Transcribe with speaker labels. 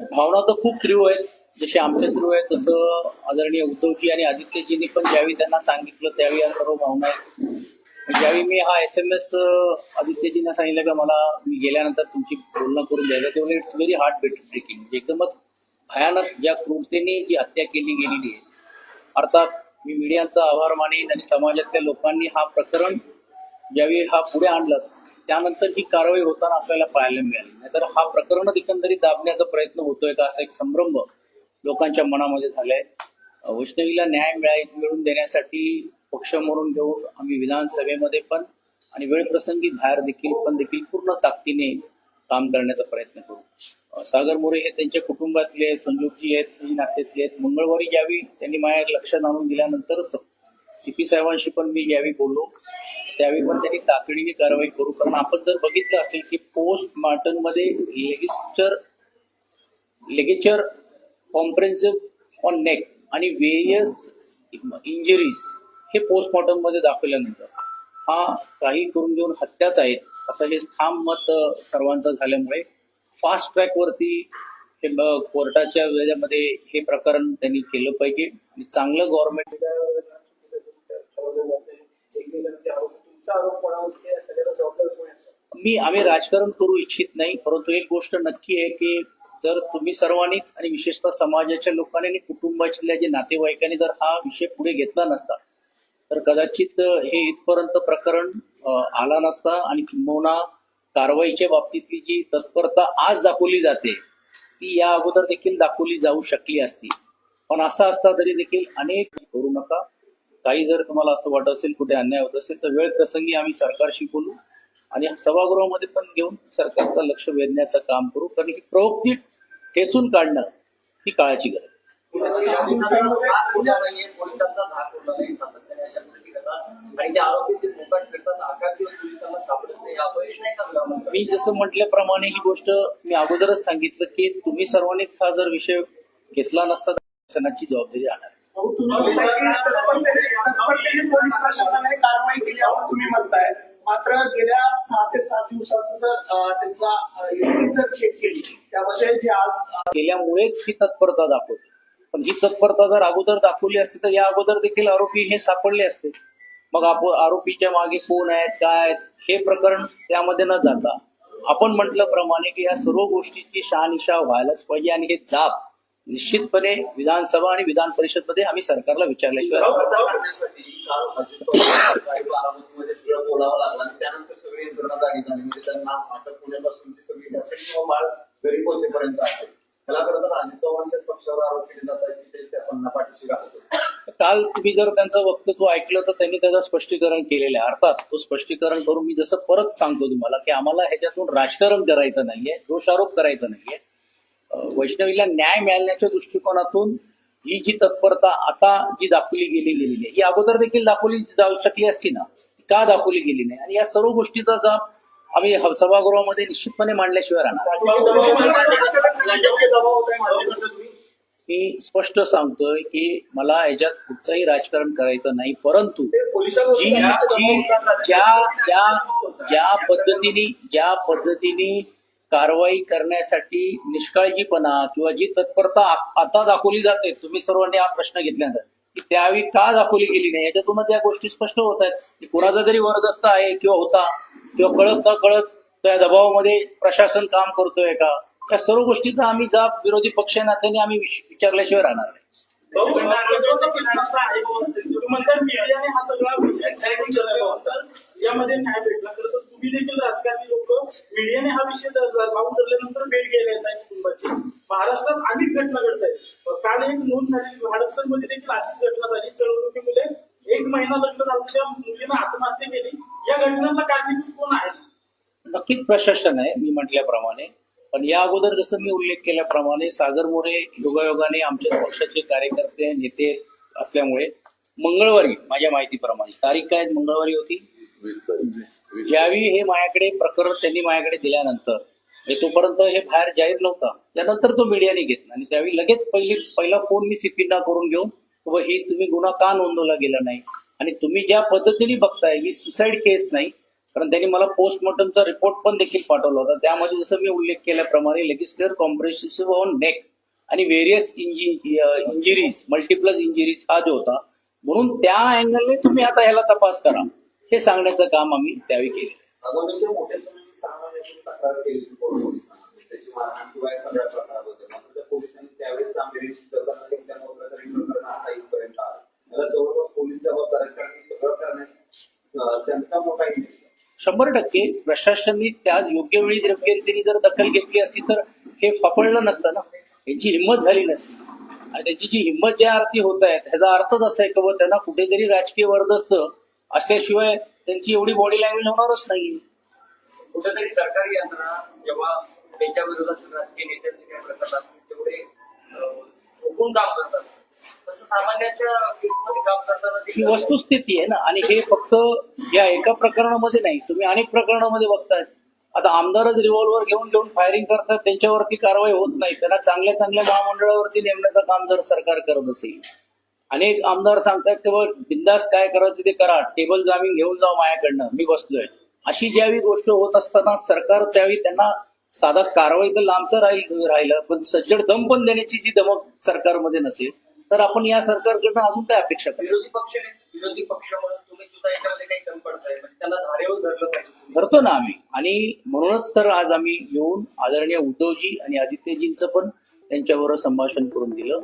Speaker 1: भावना तर खूप तीव्र आहेत. जसे आमच्या तीव्र आहेत तसं आदरणीय उद्धवजी आणि आदित्यजींनी पण ज्यावेळी त्यांना सांगितलं त्यावेळी या सर्व भावना आहेत. ज्यावेळी मी हा एस एम एस आदित्यजींना सांगितलं का मला मी गेल्यानंतर तुमची बोलणं करून द्यायला तेव्हा इट्स व्हेरी हार्ट ब्रेकिंग म्हणजे एकदमच भयानक ज्या क्रूरतेने जी हत्या केली गेलेली आहे. अर्थात मी मीडियाचा आभार मानेन आणि समाजातल्या लोकांनी हा प्रकरण ज्यावेळी हा पुढे आणलं त्यानंतर ही कारवाई होताना आपल्याला पाहायला मिळाली. नाहीतर हा प्रकरण एकंदरीत दाबण्याचा प्रयत्न होतोय का असा एक संभ्रम लोकांच्या मनामध्ये झालाय. वैष्णवीला न्याय मिळाय मिळवून देण्यासाठी पक्ष म्हणून घेऊन आम्ही विधानसभेमध्ये पण आणि वेळ प्रसंगी बाहेर देखील पण देखील पूर्ण ताकदीने काम करण्याचा प्रयत्न करू. सागर मोरे हे त्यांच्या कुटुंबातले आहेत, संजोगजी आहेत हे नात्यातले आहेत. मंगळवारी ज्यावेळी त्यांनी माझ्या लक्षात आणून दिल्यानंतर सीपी साहेबांशी पण मी यावेळी बोललो. त्यावेळी पण त्यांनी तातडीने कारवाई करू. कारण आपण जर बघितलं असेल की पोस्टमार्टममध्ये लेगिस्टर लेगेचर कॉम्प्रेन्सिव्ह ऑन नेक आणि वेरियस इंजरीज हे पोस्टमॉर्टममध्ये दाखवल्यानंतर हा काही करून घेऊन हत्याच आहेत. असं हे ठाम मत सर्वांचं झाल्यामुळे फास्ट ट्रॅक वरती हे कोर्टाच्या वेळेमध्ये हे प्रकरण त्यांनी केलं पाहिजे. आणि चांगलं गव्हर्नमेंट मी आम्ही राजकारण करू इच्छित नाही परंतु एक गोष्ट नक्की आहे की जर तुम्ही सर्वांनीच आणि विशेषतः समाजाच्या लोकांनी आणि कुटुंबातल्या जे नातेवाईकांनी जर हा विषय पुढे घेतला नसता तर कदाचित हे इथपर्यंत प्रकरण आला नसता आणि किंबहुना कारवाईच्या बाबतीतली जी तत्परता आज दाखवली जाते ती या अगोदर देखील दाखवली जाऊ शकली असती. पण असं असता तरी देखील अनेक करू नका. काही जर तुम्हाला असं वाटत असेल कुठे अन्याय होत असेल तर वेळ प्रसंगी आम्ही सरकारशी बोलू आणि सभागृहामध्ये पण घेऊन सरकारचा लक्ष वेधण्याचं काम करू. कारण की प्रवृत्ती ठेचून काढणं ही काळाची गरज मी जसं म्हटल्याप्रमाणे ही गोष्ट मी अगोदरच सांगितलं की तुम्ही सर्वांनीच हा जर विषय घेतला नसता तर जबाबदारी राहणार
Speaker 2: तत्परतेने पोलीस प्रशासनाने कारवाई केली असं तुम्ही म्हणताय. मात्र गेल्या सहा ते सात दिवसाचं जर त्यांचा जर चेक केली त्यामध्ये जे आज
Speaker 1: गेल्यामुळेच ही तत्परता दाखवते. पण ही तत्परता जर अगोदर दाखवली असती तर या अगोदर देखील आरोपी हे सापडले असते. मग आपण आरोपीच्या मागे कोण आहेत काय आहेत हे प्रकरण त्यामध्ये न जाता आपण म्हटल्याप्रमाणे की या सर्व गोष्टीची शहानिशा व्हायलाच पाहिजे आणि हे जाब निश्चितपणे विधानसभा आणि विधान परिषदमध्ये आम्ही सरकारला विचारल्याशिवाय
Speaker 3: काल सगळं बोलावं लागलं आणि त्यानंतर सगळी यंत्रणा म्हणजे त्यांना त्याला तर पक्षावर आरोप काल
Speaker 1: तुम्ही जर त्यांचं वक्तव्य ऐकलं तर त्यांनी त्याचं स्पष्टीकरण केलेलं आहे. अर्थात तो स्पष्टीकरण करून मी जसं परत सांगतो तुम्हाला की आम्हाला ह्याच्यातून राजकारण करायचं नाहीये दोषारोप करायचा नाहीये वैष्णवीला न्याय मिळाल्याच्या दृष्टिकोनातून ही जी तत्परता आता जी दाखवली गेली गेलेली आहे ही अगोदर देखील दाखवली जाऊ शकली असती ना? का दाखवली गेली नाही? आणि या सर्व गोष्टीचा जाब आम्ही सभागृहामध्ये निश्चितपणे मांडल्याशिवाय राहणार मी स्पष्ट सांगतोय की मला याच्यात कुठचंही राजकारण करायचं नाही परंतु जी जी ज्या ज्या ज्या पद्धतीने ज्या पद्धतीने कारवाई करण्यासाठी निष्काळजीपणा किंवा जी तत्परता आता दाखवली जाते तुम्ही सर्वांनी हा प्रश्न घेतल्यानंतर की त्यावेळी का दाखवली गेली नाही? याच्यातूनच या गोष्टी स्पष्ट होत आहेत. की कुणाचा तरी वरदस्त आहे किंवा होता किंवा कळत न कळत त्या दबावामध्ये प्रशासन काम करतोय का? या सर्व गोष्टीचा आम्ही जाब विरोधी पक्ष नात्याने आम्ही विचारल्याशिवाय राहणार नाही.
Speaker 2: मीडियाने यामध्ये न्याय भेटला तर तुम्ही देखील राजकारणी लोक मीडियाने विषय लावून धरल्यानंतर भेट गेल्या आहेत कुटुंबाची. महाराष्ट्रात अनेक घटना घडत आहेत. काल एक नोंद झाली हडपसरमध्ये देखील अशीच घटना झाली. चळवळुकीमुळे एक महिना लग्न झाल्याच्या मुलीनं आत्महत्या केली. या घटनांना कारणीभूत कोण आहे?
Speaker 1: नक्कीच प्रशासन आहे मी म्हटल्याप्रमाणे. पण या अगोदर जसं मी उल्लेख केल्याप्रमाणे सागर मोरे योगायोगाने आमच्या पक्षाचे कार्यकर्ते नेते असल्यामुळे मंगळवारी माझ्या माहितीप्रमाणे तारीख काय? मंगळवारी होती? ज्यावेळी हे माझ्याकडे प्रकरण त्यांनी माझ्याकडे दिल्यानंतर म्हणजे तोपर्यंत हे बाहेर जाहीर नव्हता. त्यानंतर तो मीडियाने घेतला. आणि त्यावेळी लगेच पहिली पहिला फोन मी सीपीना करून घेऊन बाबा ही तुम्ही गुन्हा का नोंदवला गेला नाही? आणि तुम्ही ज्या पद्धतीने बघताय ही सुसाईड केस नाही? कारण त्यांनी मला पोस्टमॉर्टमचा रिपोर्ट पण देखील पाठवला होता. त्यामध्ये जसं मी उल्लेख केल्याप्रमाणे लेगिस्टर कॉम्प्रेसिव्ह ऑन नेक आणि व्हेरियस इंजिरीज मल्टिप्लस इंजिरीज हा जो होता. म्हणून त्या अँगलने तुम्ही आता ह्याला तपास करा. हे सांगण्याचं काम आम्ही त्यावेळी केलं
Speaker 3: अगोदरच्या मोठ्या समिती सहा महिन्याची तक्रार केली होती पोलीस पोलिसांना. त्याची मारहाण किंवा या सगळ्या प्रकाराबद्दल मात्र त्या पोलिसांनी त्यावेळेस गांभीर्य करताना त्यांच्या प्रकारे प्रकरण आता इथपर्यंत आलं. मला जवळपास पोलीस जबाबदार आहेत कारण सगळं करण्यात अं, त्यांचा मोठा इंटरेस्ट आहे
Speaker 1: शंभर टक्के प्रशासनाने त्या योग्य वेळी द्रव्यरीतीने जर दखल घेतली असती तर हे फफळलं नसतं ना. यांची हिंमत झाली नसती. आणि त्याची जी हिंमत ज्या अर्थी होत आहे त्याचा अर्थच असा आहे की त्यांना कुठेतरी राजकीय वर्दस्त असल्याशिवाय त्यांची एवढी बॉडी लँग्वेज होणारच नाही
Speaker 4: कुठेतरी सरकारी यंत्रणा जेव्हा त्यांच्या विरोधात राजकीय नेत्यांचे काही प्रकार तेवढे हुकूम काम करतात. तसं सामान्याच्या केसमध्ये काम करताना
Speaker 1: ही वस्तुस्थिती आहे ना. आणि हे फक्त या एका प्रकरणामध्ये नाही. तुम्ही अनेक प्रकरणामध्ये बघताय. आता आमदारच रिव्हॉल्वर घेऊन घेऊन फायरिंग करतात त्यांच्यावरती कारवाई होत नाही. त्यांना चांगल्या चांगल्या महामंडळावरती नेमण्याचं काम जर सरकार करत असेल अनेक आमदार सांगतात तेव्हा बिंदास काय करायचं ते करा. टेबल जामीन घेऊन जाऊ माझ्याकडनं. मी बसलोय. अशी ज्यावेळी गोष्ट होत असताना सरकार त्यावेळी त्यांना साधा कारवाई तर लांबचं राहील राहिलं पण सज्जड दम पण देण्याची जी दमक सरकारमध्ये नसेल तर आपण या सरकारकडनं अजून काय अपेक्षा करू?
Speaker 4: विरोधी पक्ष विरोधी पक्ष म्हणून तुम्ही सुद्धा याच्यामध्ये काही कमी पडताय. म्हणजे त्यांना धारेवर धरलं पाहिजे.
Speaker 1: धरतो ना आम्ही. आणि म्हणूनच तर आज आम्ही येऊन आदरणीय उद्धवजी आणि आदित्यजींचं पण त्यांच्याबरोबर संभाषण करून दिलं.